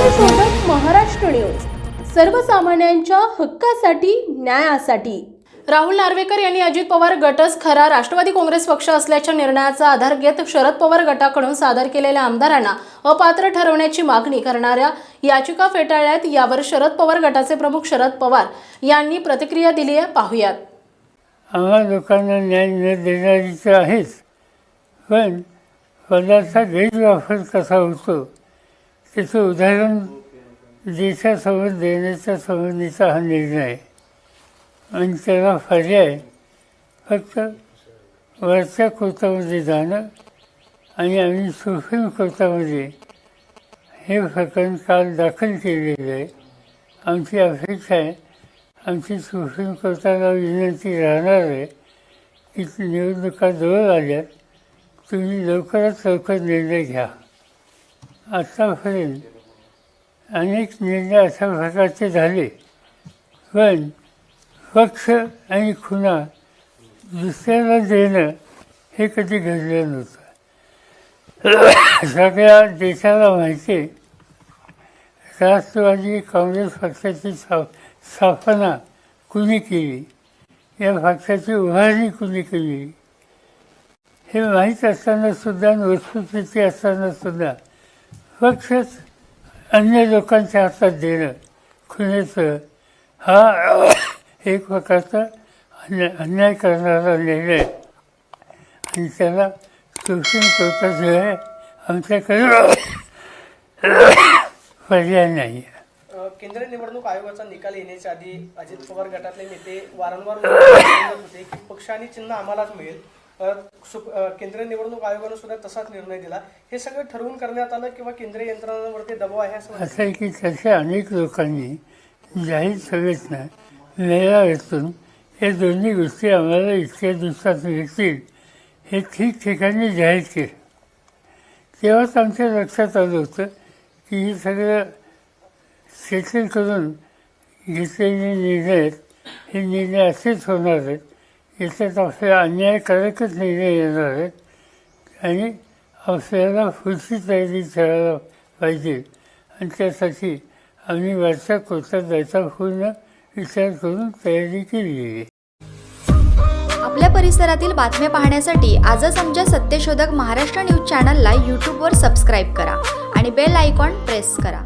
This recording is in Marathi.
महाराष्ट्र न्यूज सर्वसामान्यांच्या हक्कासाठी न्यायासाठी. राहुल नार्वेकर यांनी अजित पवार गटच खरा राष्ट्रवादी काँग्रेस पक्ष असल्याच्या निर्णयाचा आधार घेत शरद पवार गटाकडून सादर केलेल्या आमदारांना अपात्र ठरवण्याची मागणी करणाऱ्या याचिका फेटाळल्यात. यावर शरद पवार गटाचे प्रमुख शरद पवार यांनी प्रतिक्रिया दिली आहे. पाहुयात. आम्हा लोकांना न्याय न देणारी तर आहेच पण पदाचा गैरवापर कसा होतो? त्याचं उदाहरण देशासमोर देण्याच्या संबंधीचा हा निर्णय आहे. आणि त्याला पर्याय फक्त वरच्या कोर्टामध्ये जाणं आणि आम्ही सुप्रीम कोर्टामध्ये हे प्रकरण काल दाखल केलेलं आहे. आमची अपेक्षा आहे आमची सुप्रीम कोर्टाला विनंती राहणार आहे की निवडणुका जवळ आल्या तुम्ही लवकरात लवकर निर्णय घ्या. आत्तापर्यंत अनेक निर्णय अशा प्रकारचे झाले. पण पक्ष आणि खुना दुसऱ्याला देणं हे कधी घडलं नव्हतं. सगळ्या देशाला माहिती आहे राष्ट्रवादी काँग्रेस पक्षाची स्था स्थापना कुणी केली? या पक्षाची उभारणी कुणी केली? हे माहीत असताना सुद्धा आणि वस्तुस्थिती असताना सुद्धा पक्षच अन्य लोकांच्या हातात देणं खुनेचं हा एक प्रकारचा अन्य अन्याय करणारा निर्णय आणि त्याला सुप्रीम कोर्टाशिवाय आमच्याकडे पर्याय नाही केंद्रीय निवडणूक आयोगाचा निकाल येण्याच्या आधी अजित पवार गटातले नेते वारंवार होते. की पक्ष आणि चिन्ह आम्हालाच मिळेल. केंद्रीय निवडणूक आयोगानं सुद्धा तसाच निर्णय दिला. हे सगळं ठरवून करण्यात आलं किंवा केंद्रीय यंत्रणांवरती दबाव आहे असं असं आहे की तसे अनेक लोकांनी जाहीर सभेतनं वेतून हे दोन्ही गोष्टी आम्हाला इतक्या दिवसात मिळतील हे ठिकठिकाणी जाहीर केलं. तेव्हाच आमच्या लक्षात आलं होतं की हे सगळं सेटल करून घेतलेले निर्णय आहेत. हे निर्णय असेच होणार आहेत. याच्यात आपल्याला अन्यायकारकच निर्णय येणार आहेत आणि आपल्याला पुढची तयारी करायला पाहिजे आणि त्यासाठी आम्ही वरच्या कोर्टात जायचा पूर्ण विचार करून तयारी केली आहे आपल्या परिसरातील बातम्या पाहण्यासाठी आजच आमच्या सत्यशोधक महाराष्ट्र न्यूज चॅनलला यूट्यूबवर सबस्क्राईब करा आणि बेल आयकॉन प्रेस करा.